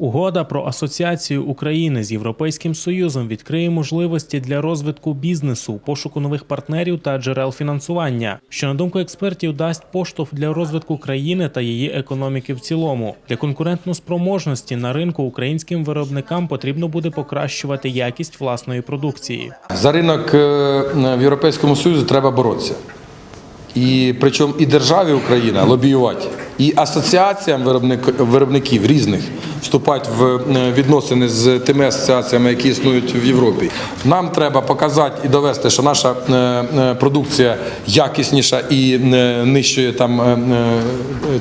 Угода про асоціацію України з Європейським Союзом відкриє можливості для розвитку бізнесу, пошуку нових партнерів та джерел фінансування, що на думку експертів дасть поштовх для розвитку країни та її економіки в цілому. Для конкурентноспроможності на ринку українським виробникам потрібно буде покращувати якість власної продукції. За ринок е, в Європейському Союзі треба боротися. І причому і державі Україна лобіювати, і асоціаціям виробників різних вступати в е, відносини з тими асоціаціями, які існують в Європі. Нам треба показати і довести, що наша е, е, продукція якісніша і нижчої там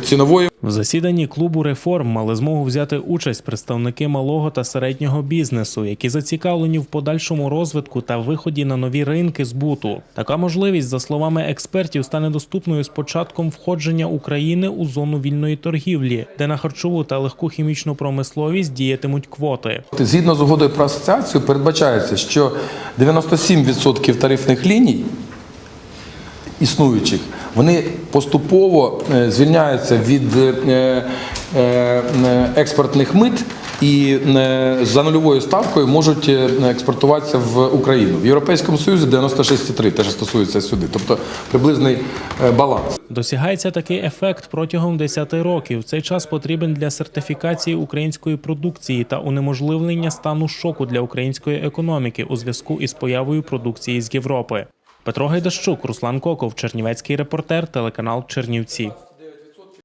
цінової В засіданні клубу реформ мали змогу взяти участь представники малого та середнього бізнесу, які зацікавлені в подальшому розвитку та виході на нові ринки збуту. Така можливість, за словами експертів, стане доступною з початком входження України у зону вільної торгівлі, де на харчову та легку хімічну промисловість діятимуть квоти. Згідно з угодою про асоціацію, передбачається, що 97% тарифних ліній існуючих, вони поступово е, звільняються від е, е, експортних мит і за нульовою ставкою можуть експортуватися в Україну. В Європейському Союзі 96,3, те, що стосується сюди, тобто приблизний баланс. Досягається такий ефект протягом 10 років. Цей час потрібен для сертифікації української продукції та унеможливлення стану шоку для української економіки у зв'язку із появою продукції з Європи. Петро Гайдащук, Руслан Коков, Чернівецький репортер, телеканал Чернівці.